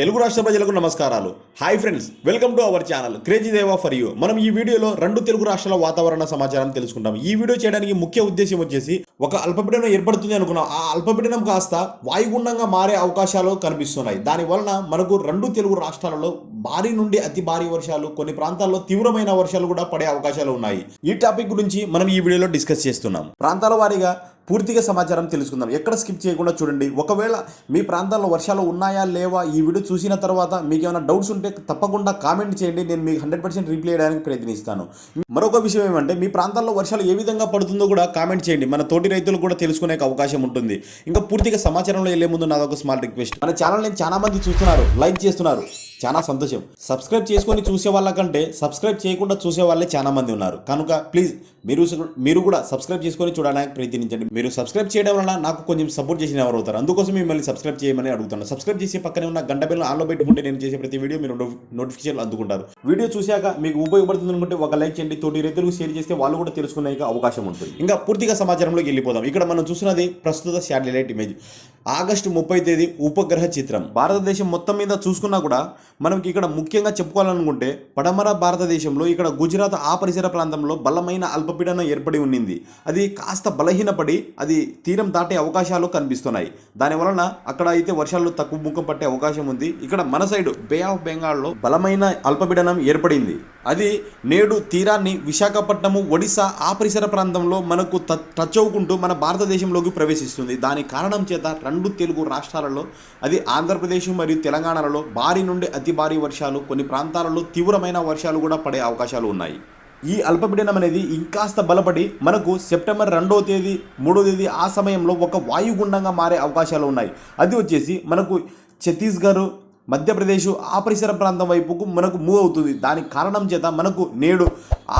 తెలుగు రాష్ట్ర ప్రజలకు నమస్కారాలు. Hi friends welcome to our channel crazy Deva for you మనం ఈ వీడియోలో రెండు తెలుగు రాష్ట్రాల వాతావరణ సమాచారం తెలుసుకుంటాం. ఈ వీడియో చేయడానికి ముఖ్య ఉద్దేశం వచ్చేసి ఒక అల్పపీడనం ఏర్పడుతుంది అనుకున్నాం. ఆ అల్పపీడనం కాస్త వాయుగుండంగా మారే అవకాశాలు కనిపిస్తున్నాయి. దాని వలన మనకు రెండు తెలుగు రాష్ట్రాలలో భారీ నుండి అతి భారీ వర్షాలు కొన్ని ప్రాంతాల్లో తీవ్రమైన వర్షాలు కూడా పడే అవకాశాలు ఉన్నాయి. ఈ టాపిక్ గురించి మనం ఈ వీడియోలో డిస్కస్ చేస్తున్నాం. ప్రాంతాల వారీగా పూర్తిగా సమాచారం తెలుసుకుందాం. ఎక్కడ స్కిప్ చేయకుండా చూడండి. ఒకవేళ మీ ప్రాంతాల్లో వర్షాలు ఉన్నాయా లేవా ఈ వీడియో చూసిన తర్వాత మీకు ఏమైనా డౌట్స్ ఉంటే తప్పకుండా కామెంట్ చేయండి. నేను మీకు హండ్రెడ్ పర్సెంట్ రిప్లై చేయడానికి ప్రయత్నిస్తాను. మరొక విషయం ఏమంటే మీ ప్రాంతాల్లో వర్షాలు ఏ విధంగా పడుతుందో కూడా కామెంట్ చేయండి. మన తోటి రైతులు కూడా తెలుసుకునే అవకాశం ఉంటుంది. ఇంకా పూర్తిగా సమాచారంలో వెళ్ళే ముందు నాదొక స్మాల్ రిక్వెస్ట్. మన ఛానల్ని చాలా మంది చూస్తున్నారు. లైక్ చేస్తున్నారు. చాలా సంతోషం. సబ్స్క్రైబ్ చేసుకొని చూసే వాళ్ళకంటే సబ్స్క్రైబ్ చేయకుండా చూసే వాళ్ళే చాలా మంది ఉన్నారు. కనుక ప్లీజ్ మీరు మీరు కూడా సబ్స్క్రైబ్ చేసుకొని చూడడానికి ప్రయత్నించండి. మీరు సబ్స్క్రైబ్ చేయడం వలన నాకు కొంచెం సపోర్ట్ చేసిన ఎవరు అవుతారు. అందుకోసం మిమ్మల్ని సబ్స్క్రైబ్ చేయమని అడుగుతాను సబ్స్క్రైబ్ చేసి పక్కనే ఉన్న గంట బిల్లు ఆన్లో పెట్టుకుంటే నేను చేసే ప్రతి వీడియో మీరు నోటిఫికేషన్ అందుకుంటారు. వీడియో చూశాక మీకు ఉపయోగపడుతుంది అనుకుంటే ఒక లైక్ చేయండి. తోటి రైతులకు షేర్ చేస్తే వాళ్ళు కూడా తెలుసుకునే అవకాశం ఉంటుంది. ఇంకా పూర్తిగా సమాచారంలోకి వెళ్ళిపోదాం. ఇక్కడ మనం చూస్తున్నది ప్రస్తుత శాటిలైట్ ఇమేజ్ ఆగస్టు ముప్పై తేదీ ఉపగ్రహ చిత్రం. భారతదేశం మొత్తం మీద చూసుకున్నా కూడా మనకి ఇక్కడ ముఖ్యంగా చెప్పుకోవాలనుకుంటే పడమర భారతదేశంలో ఇక్కడ గుజరాత్ ఆ పరిసర ప్రాంతంలో బలమైన అల్పపీడనం ఏర్పడి ఉన్నింది. అది కాస్త బలహీనపడి అది తీరం దాటే అవకాశాలు కనిపిస్తున్నాయి. దాని వలన అక్కడ అయితే వర్షాలు తక్కువ ముఖం పట్టే అవకాశం ఉంది. ఇక్కడ మన సైడ్ బే ఆఫ్ బెంగాల్లో బలమైన అల్పపీడనం ఏర్పడింది. అది నేడు తీరాన్ని విశాఖపట్నము ఒడిశా ఆ పరిసర ప్రాంతంలో మనకు టచ్ అవ్వుకుంటూ మన భారతదేశంలోకి ప్రవేశిస్తుంది. దాని కారణం చేత రెండు తెలుగు రాష్ట్రాలలో అది ఆంధ్రప్రదేశ్ మరియు తెలంగాణలలో భారీ నుండి అతి భారీ వర్షాలు కొన్ని ప్రాంతాలలో తీవ్రమైన వర్షాలు కూడా పడే అవకాశాలు ఉన్నాయి. ఈ అల్పపీడనం అనేది ఇంకాస్త బలపడి మనకు సెప్టెంబర్ రెండవ తేదీ మూడో తేదీ ఆ సమయంలో ఒక వాయుగుండంగా మారే అవకాశాలు ఉన్నాయి. అది వచ్చేసి మనకు ఛత్తీస్గఢ్ మధ్యప్రదేశ్ ఆ పరిసర ప్రాంతం వైపుకు మనకు మూవ్ అవుతుంది. దానికి కారణం చేత మనకు నేడు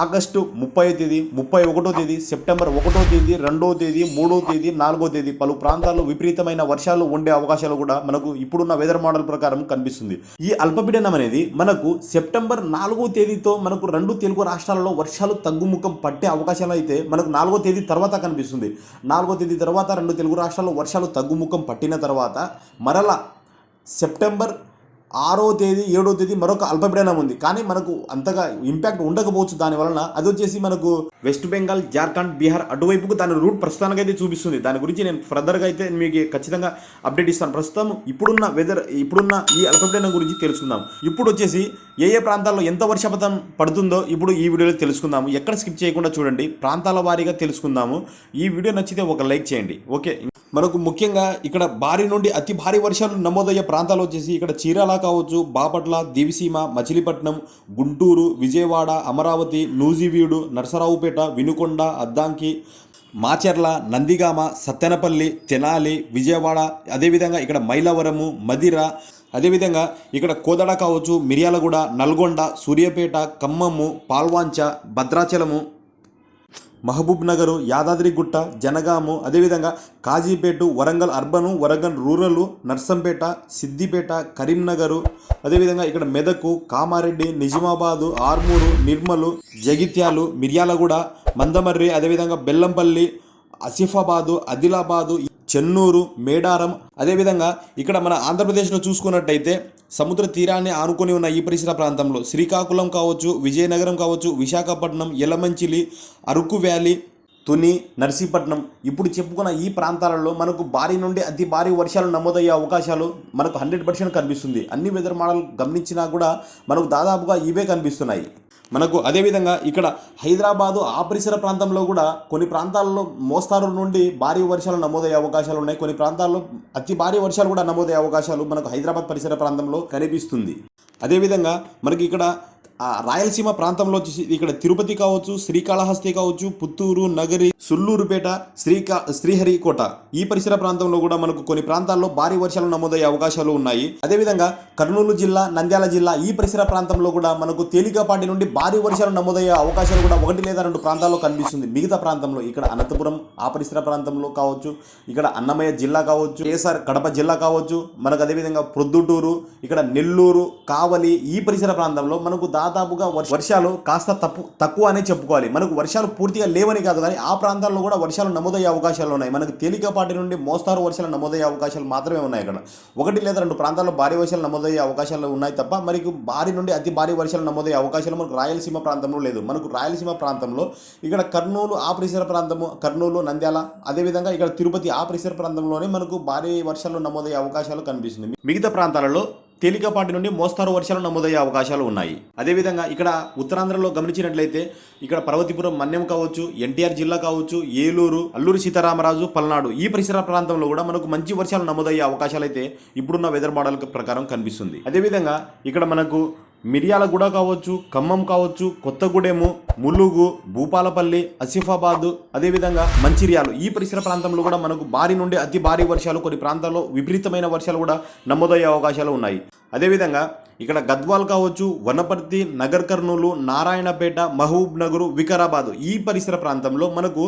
ఆగస్టు ముప్పై తేదీ ముప్పై ఒకటో తేదీ సెప్టెంబర్ ఒకటో తేదీ రెండో తేదీ మూడో తేదీ నాలుగో తేదీ పలు ప్రాంతాల్లో విపరీతమైన వర్షాలు ఉండే అవకాశాలు కూడా మనకు ఇప్పుడున్న వెదర్ మోడల్ ప్రకారం కనిపిస్తుంది. ఈ అల్పపీడనం అనేది మనకు సెప్టెంబర్ నాలుగో తేదీతో మనకు రెండు తెలుగు రాష్ట్రాలలో వర్షాలు తగ్గుముఖం పట్టే అవకాశాలు అయితే మనకు నాలుగో తేదీ తర్వాత కనిపిస్తుంది. నాలుగో తేదీ తర్వాత రెండు తెలుగు రాష్ట్రాల్లో వర్షాలు తగ్గుముఖం పట్టిన తర్వాత మరలా సెప్టెంబర్ ఆరో తేదీ ఏడో తేదీ మరొక అల్పపీడనం ఉంది. కానీ మనకు అంతగా ఇంపాక్ట్ ఉండకపోవచ్చు. దాని వలన అది వచ్చేసి మనకు వెస్ట్ బెంగాల్ జార్ఖండ్ బీహార్ అటువైపుకు దాని రూట్ ప్రస్తుతానికి అయితే చూపిస్తుంది. దాని గురించి నేను ఫర్దర్గా అయితే మీకు ఖచ్చితంగా అప్డేట్ ఇస్తాను. ప్రస్తుతం ఇప్పుడున్న వెదర్ ఇప్పుడున్న ఈ అల్పపీడనం గురించి తెలుసుకుందాం. ఇప్పుడు వచ్చేసి ఏ ఏ ప్రాంతాల్లో ఎంత వర్షపాతం పడుతుందో ఇప్పుడు ఈ వీడియోలో తెలుసుకుందాము. ఎక్కడ స్కిప్ చేయకుండా చూడండి. ప్రాంతాల వారీగా తెలుసుకుందాము. ఈ వీడియో నచ్చితే ఒక లైక్ చేయండి. ఓకే మనకు ముఖ్యంగా ఇక్కడ భారీ నుండి అతి భారీ వర్షాలు నమోదయ్యే ప్రాంతాలు వచ్చేసి ఇక్కడ చీరాల కావచ్చు బాపట్ల దివిసీమ మచిలీపట్నం గుంటూరు విజయవాడ అమరావతి నూజివీడు నరసరావుపేట వినుకొండ అద్దాంకి మాచెర్ల నందిగామ సత్తెనపల్లి తెనాలి విజయవాడ అదేవిధంగా ఇక్కడ మైలవరము మదిర అదేవిధంగా ఇక్కడ కోదడ కావచ్చు మిర్యాలగూడ నల్గొండ సూర్యాపేట ఖమ్మము పాల్వాంచ భద్రాచలము మహబూబ్ నగరు యాదాద్రిగుట్ట జనగాము అదేవిధంగా కాజీపేట వరంగల్ అర్బను వరంగల్ రూరల్ నర్సంపేట సిద్దిపేట కరీంనగరు అదేవిధంగా ఇక్కడ మెదకు కామారెడ్డి నిజామాబాదు ఆర్మూరు నిర్మలు జగిత్యాలు మిర్యాలగూడ మందమర్రి అదేవిధంగా బెల్లంపల్లి ఆసిఫాబాదు ఆదిలాబాదు చెన్నూరు మేడారం అదేవిధంగా ఇక్కడ మన ఆంధ్రప్రదేశ్లో చూసుకున్నట్టయితే సముద్ర తీరాన్ని ఆనుకొని ఉన్న ఈ పరిసర ప్రాంతంలో శ్రీకాకుళం కావచ్చు విజయనగరం కావచ్చు విశాఖపట్నం ఎలమంచిలి అరకు వ్యాలీ తుని నర్సీపట్నం. ఇప్పుడు చెప్పుకున్న ఈ ప్రాంతాలలో మనకు భారీ నుండి అతి భారీ వర్షాలు నమోదయ్యే అవకాశాలు మనకు హండ్రెడ్ పర్సెంట్ కనిపిస్తుంది. అన్ని వెదర్ మోడల్ గమనించినా కూడా మనకు దాదాపుగా ఇవే కనిపిస్తున్నాయి. మనకు అదేవిధంగా ఇక్కడ హైదరాబాదు ఆ పరిసర ప్రాంతంలో కూడా కొన్ని ప్రాంతాల్లో మోస్తారు నుండి భారీ వర్షాలు నమోదయ్యే అవకాశాలు ఉన్నాయి. కొన్ని ప్రాంతాల్లో అతి భారీ వర్షాలు కూడా నమోదయ్యే అవకాశాలు మనకు హైదరాబాద్ పరిసర ప్రాంతంలో కనిపిస్తుంది. అదేవిధంగా మనకి ఇక్కడ రాయలసీమ ప్రాంతంలో వచ్చేసి ఇక్కడ తిరుపతి కావచ్చు శ్రీకాళహస్తి కావచ్చు పుత్తూరు నగరి సుల్లూరుపేట శ్రీకా శ్రీహరికోట ఈ పరిసర ప్రాంతంలో కూడా మనకు కొన్ని ప్రాంతాల్లో భారీ వర్షాలు నమోదయ్యే అవకాశాలు ఉన్నాయి. అదేవిధంగా కర్నూలు జిల్లా నంద్యాల జిల్లా ఈ పరిసర ప్రాంతంలో కూడా మనకు తేలికపాటి నుండి భారీ వర్షాలు నమోదయ్యే అవకాశాలు కూడా ఒకటి లేదా రెండు ప్రాంతాల్లో కనిపిస్తుంది. మిగతా ప్రాంతంలో ఇక్కడ అనంతపురం ఆ పరిసర ప్రాంతంలో కావచ్చు ఇక్కడ అన్నమయ్య జిల్లా కావచ్చు కేసర్ కడప జిల్లా కావచ్చు మనకు అదేవిధంగా ప్రొద్దుటూరు ఇక్కడ నెల్లూరు కావలి ఈ పరిసర ప్రాంతంలో మనకు దాదాపు దాదాపుగా వర్షాలు కాస్త తప్పు తక్కువ అనే చెప్పుకోవాలి. మనకు వర్షాలు పూర్తిగా లేవని కాదు కానీ ఆ ప్రాంతాల్లో కూడా వర్షాలు నమోదయ్యే అవకాశాలు ఉన్నాయి. మనకు తేలికపాటి నుండి మోస్తారు వర్షాలు నమోదయ్యే అవకాశాలు మాత్రమే ఉన్నాయి అక్కడ ఒకటి లేదా రెండు ప్రాంతాల్లో భారీ వర్షాలు నమోదయ్యే అవకాశాలు ఉన్నాయి తప్ప మనకు భారీ నుండి అతి భారీ వర్షాలు నమోదయ్యే అవకాశాలు మనకు రాయలసీమ ప్రాంతంలో లేదు. మనకు రాయలసీమ ప్రాంతంలో ఇక్కడ కర్నూలు ఆ పరిసర ప్రాంతము కర్నూలు నంద్యాల అదేవిధంగా ఇక్కడ తిరుపతి ఆ పరిసర ప్రాంతంలోనే మనకు భారీ వర్షాలు నమోదయ్యే అవకాశాలు కనిపిస్తుంది మిగతా ప్రాంతాలలో తేలికపాటి నుండి మోస్తారు వర్షాలు నమోదయ్యే అవకాశాలు ఉన్నాయి. అదేవిధంగా ఇక్కడ ఉత్తరాంధ్రలో గమనించినట్లయితే ఇక్కడ పర్వతీపురం మన్యం కావచ్చు ఎన్టీఆర్ జిల్లా కావచ్చు ఏలూరు అల్లూరి సీతారామరాజు పల్నాడు ఈ పరిసర ప్రాంతంలో కూడా మనకు మంచి వర్షాలు నమోదయ్యే అవకాశాలు అయితే ఇప్పుడున్న వెదర్ మోడల్ ప్రకారం కనిపిస్తుంది. అదేవిధంగా ఇక్కడ మనకు మిర్యాలగూడ కావచ్చు ఖమ్మం కావచ్చు కొత్తగూడెము ములుగు భూపాలపల్లి అసిఫాబాదు అదేవిధంగా మంచిర్యాలు. ఈ పరిసర ప్రాంతంలో కూడా మనకు భారీ నుండి అతి భారీ వర్షాలు కొన్ని ప్రాంతాల్లో విపరీతమైన వర్షాలు కూడా నమోదయ్యే అవకాశాలు ఉన్నాయి. అదేవిధంగా ఇక్కడ గద్వాల్ కావచ్చు వనపర్తి నగర్ కర్నూలు నారాయణపేట మహబూబ్ నగరు వికారాబాద్ ఈ పరిసర ప్రాంతంలో మనకు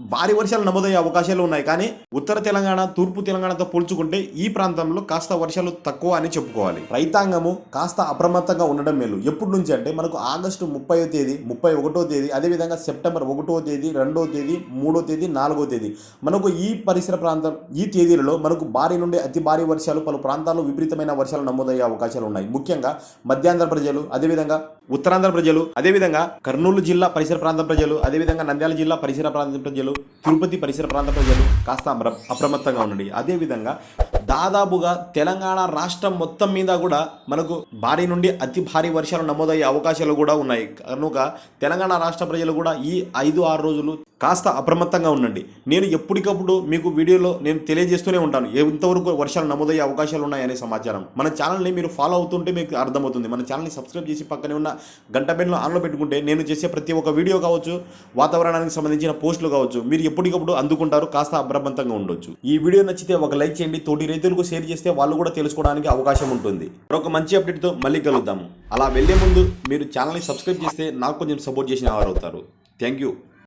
భారీ వర్షాలు నమోదయ్యే అవకాశాలు ఉన్నాయి. కానీ ఉత్తర తెలంగాణ తూర్పు తెలంగాణతో పోల్చుకుంటే ఈ ప్రాంతంలో కాస్త వర్షాలు తక్కువ అని చెప్పుకోవాలి. రైతాంగము కాస్త అప్రమత్తంగా ఉండడం మేలు. ఎప్పటి నుంచి అంటే మనకు ఆగస్టు ముప్పై తేదీ ముప్పై ఒకటో తేదీ అదేవిధంగా సెప్టెంబర్ ఒకటో తేదీ రెండో తేదీ మూడో తేదీ నాలుగో తేదీ. మనకు ఈ పరిసర ప్రాంతం ఈ తేదీలలో మనకు భారీ నుండి అతి భారీ వర్షాలు పలు ప్రాంతాల్లో విపరీతమైన వర్షాలు నమోదయ్యే అవకాశాలు ఉన్నాయి. ముఖ్యంగా మధ్యాంధ్ర ప్రజలు అదేవిధంగా ఉత్తరాంధ్ర ప్రజలు అదేవిధంగా కర్నూలు జిల్లా పరిసర ప్రాంత ప్రజలు అదేవిధంగా నంద్యాల జిల్లా పరిసర ప్రాంత ప్రజలు తిరుపతి పరిసర ప్రాంత ప్రజలు కాస్త అప్రమత్తంగా ఉండండి. అదేవిధంగా దాదాపుగా తెలంగాణ రాష్ట్రం మొత్తం మీద కూడా మనకు భారీ నుండి అతి భారీ వర్షాలు నమోదయ్యే అవకాశాలు కూడా ఉన్నాయి. కనుక తెలంగాణ రాష్ట్ర ప్రజలు కూడా ఈ ఐదు ఆరు రోజులు కాస్త అప్రమత్తంగా ఉండండి. నేను ఎప్పటికప్పుడు మీకు వీడియోలో నేను తెలియజేస్తూనే ఉంటాను. ఎంతవరకు వర్షాలు నమోదయ్యే అవకాశాలు ఉన్నాయనే సమాచారం. మన ఛానల్ని మీరు ఫాలో అవుతుంటే మీకు అర్థమవుతుంది. మన ఛానల్ని సబ్స్క్రైబ్ చేసి పక్కనే ఉన్న గంట బెల్ను ఆన్లో పెట్టుకుంటే నేను చేసే ప్రతి ఒక్క వీడియో కావచ్చు వాతావరణానికి సంబంధించిన పోస్టులు కావచ్చు మీరు ఎప్పటికప్పుడు అందుకుంటారు కాస్త అప్రమత్తంగా ఉండొచ్చు. ఈ వీడియో నచ్చితే ఒక లైక్ చేయండి. తోటి స్నేహితులకు షేర్ చేస్తే వాళ్ళు కూడా తెలుసుకోవడానికి అవకాశం ఉంటుంది. మరొక మంచి అప్డేట్తో మళ్ళీ కలుద్దాము. అలా వెళ్ళే ముందు మీరు ఛానల్ని సబ్స్క్రైబ్ చేస్తే నాకు కొంచెం సపోర్ట్ చేసిన వారు అవుతారు థ్యాంక్ యూ